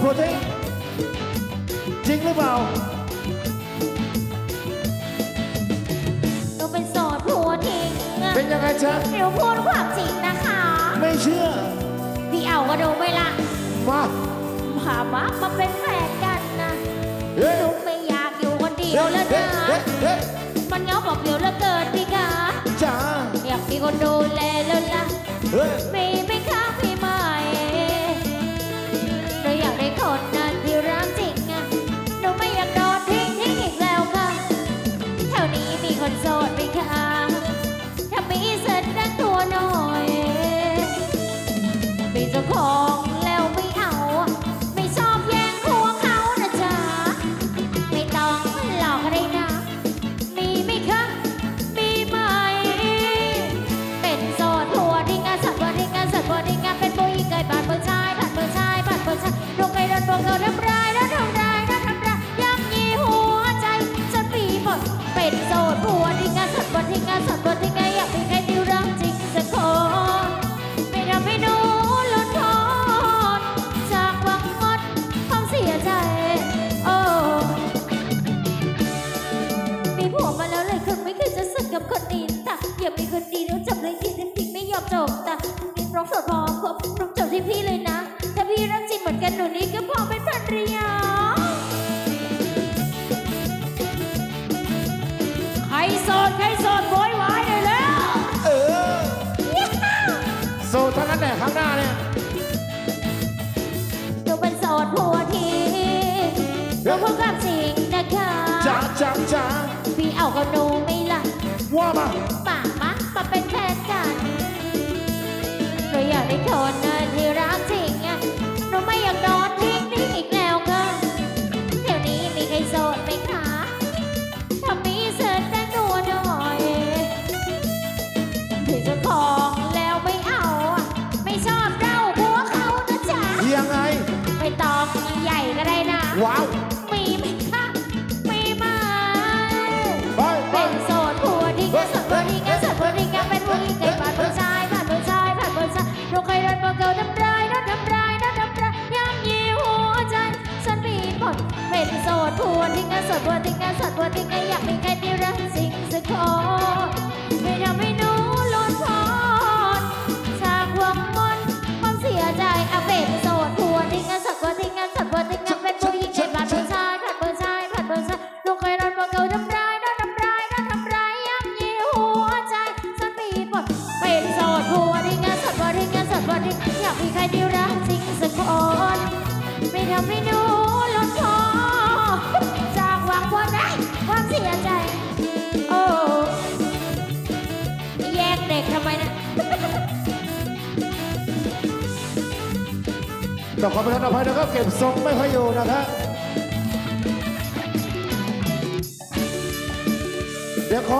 ผัวทิ้งจริงหรือเปล่าหนูเป็นโสดผัวทิ้งอะเป็นยังไงจ๊ะหนูพูดความจริงนะคะ ไม่เชื่อ พี่เอาก็ดูไม่ละมาพามามาเป็นแฟนกันนะเฮ้ยหนูไม่อยากอยู่คนเดียวแล้วเฮ้นะเฮ้เฮ้มันเหงาบอกเดียวแล้วเกิดพี่คะจ้าอยากมีคนดูแลแล้วล่ะเฮ้ยมีไหม่ เจ้าของ อย่ามีคนดีแล้วจับเลยที่จริงๆไม่ยอมจบแต่มีร้องสดพอครบร้องจบที่พี่เลยนะ ถ้าพี่รักจริงเหมือนกันหนูนี่ก็พอเป็นภรรยาใครโสดใครโสดโวยวายเลยแล้ว เออโซทั้งนั้นแหละข้างหน้าเนี่ยหนูเป็นโสดผัวทีหนูพูดความจริงนะคะจ้าจ้าจ้าพี่เอากับหนูไม่ละว่ามาป่ามามา ได้คนนะที่รักจริงอะหนูไม่อยากโดนทิ้งทิ้งอีกแล้วก็เดี๋ยวนี้มีใครโสดไหมคะถ้ามีเสิร์ชแต่ตัวหน่อยถึงเจ้าของแล้วไม่เอาอะไม่ชอบเล่าหัวเขานะจ๊ะยังไง ไม่ต้องใหญ่ก็ได้นะ ว้าว ดผัวที่ก็สดผัวที่ก็สดผัวที่ก็อยากมีใครที่รักจริงสักคนไม่ทำให้หนูหลุดพ้นจากวังมนความเสียใจอาเป็นโสดผัวที่ก็สดผัวที่ก็สดผัวที่ก็เป็นผู้หญิงเกิดผ่านผู้ชายผ่านผู้ชายผ่านผู้ชายเราเคยโดนพวกเขาทำร้ายโดนทำร้ายโดนทำร้ายย่ำยีหัวใจฉันมีหมดเป็นโสดผัวที่ก็สดผัวที่ก็สดผัวที่อยากมีใครที่รักจริงสักคนไม่ทำให้หนู เด็กทำไมนะ ต้องขอประทานอภัยนะครับ เก็บทรงไม่ค่อยอยู่นะครับเดี๋ยวขอ